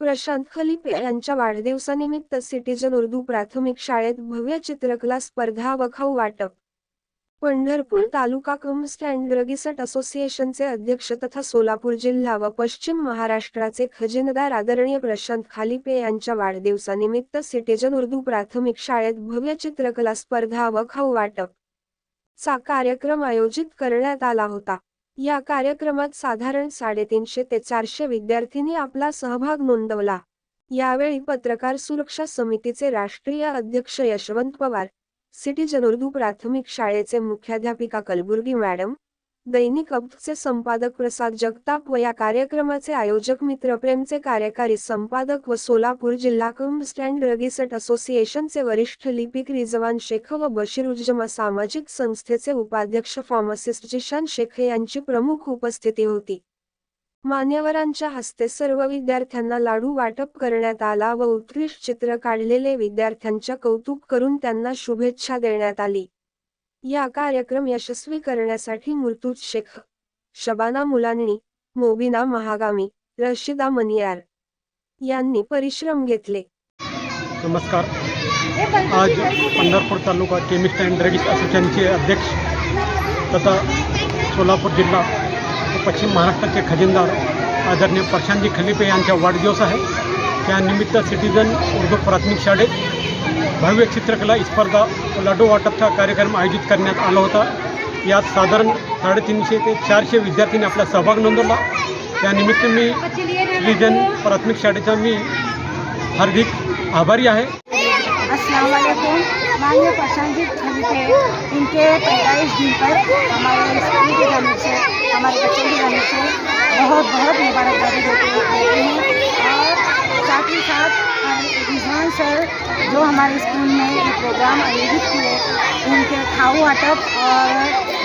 प्रशांत खलिपे यांच्या वाढदिवसानिमित्त सिटीजन उर्दू प्राथमिक शाळेत भव्य चित्रकला स्पर्धा व खाऊ वाटप. पंढरपूर तालुका कम स्टँड रगिसट असोसिएशनचे अध्यक्ष तथा सोलापूर जिल्हा व पश्चिम महाराष्ट्राचे खजिनदार आदरणीय प्रशांत खालिपे यांच्या वाढदिवसानिमित्त सिटीजन उर्दू प्राथमिक शाळेत भव्य चित्रकला स्पर्धा व खाऊ वाटप. चा कार्यक्रम आयोजित करण्यात आला होता. या कार्यक्रमात साधारण साडेतीनशे ते चारशे विद्यार्थ्यांनी आपला सहभाग नोंदवला. यावेळी पत्रकार सुरक्षा समितीचे राष्ट्रीय अध्यक्ष यशवंत पवार सिटीजन उर्दू प्राथमिक शाळेचे मुख्याध्यापिका कलबुर्गी मॅडम दैनिक अपचे संपादक प्रसाद जगताप व या कार्यक्रमाचे आयोजक मित्रप्रेमचे कार्यकारी संपादक व सोलापूर जिल्हा कुंभ स्टँड रगिसट असोसिएशनचे वरिष्ठ लिपिक रिजवान शेख व बशीर उज्जमा सामाजिक संस्थेचे उपाध्यक्ष फार्मासिस्ट जिशान शेख यांची प्रमुख उपस्थिती होती. मान्यवरांच्या हस्ते सर्व विद्यार्थ्यांना लाडू वाटप करण्यात आला व उत्कृष्ट चित्र काढलेले विद्यार्थ्यांच्या कौतुक करून त्यांना शुभेच्छा देण्यात आली. या कार्यक्रम यशस्वी करण्यासाठी मुर्तूज शेख शबाना मुलांनी मोबिना महागामी रशिदा मनियार यांनी परिश्रम घेतले. नमस्कार. आज पंढरपूर तालुका केमिस्ट अँड ड्रग्स असोसिएशनचे अध्यक्ष तथा सोलापूर जिल्हा पश्चिम महाराष्ट्राचे खजिनदार आदरणीय प्रशांतजी खलिपे यांचा वाढदिवस आहे. त्यानिमित्त सिटीजन उर्दू प्राथमिक शाळेत भव्य चित्रकला स्पर्धा लाडू वाटपचा कार्यक्रम आयोजित करण्यात आला होता. यात साधारण साडेतीनशे ते चारशे विद्यार्थ्यांनी आपला सहभाग नोंदवला. त्यानिमित्त मी रिजन प्राथमिक शाळेचा मी हार्दिक आभारी आहे. मान्य वालेकुम माननीय प्रशांत जी खलीफे इनके पैदाइश दिन पर हमारे स्कूल की जानिब से हमारे बच्चों की जानिब से बहुत बहुत मुबारकबादी देते हैं और साथ ही साथ रिजवान सर जो हमारे स्कूल में ये प्रोग्राम आयोजित किए उनके खाऊ वाटप और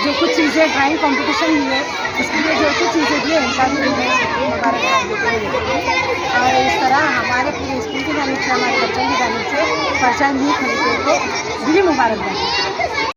जो कुछ चीज़ें ड्राइंग कंपटीशन हुए उसके लिए जो कुछ चीज़ें दिए उनका भी उन्हें मुबारकबाद देते और इस तरह हमारे पूरे स्कूल की जानिब से हमारे बच्चों की जानिब से प्रशांत जी खलीफे को दिली मुबारकबाद।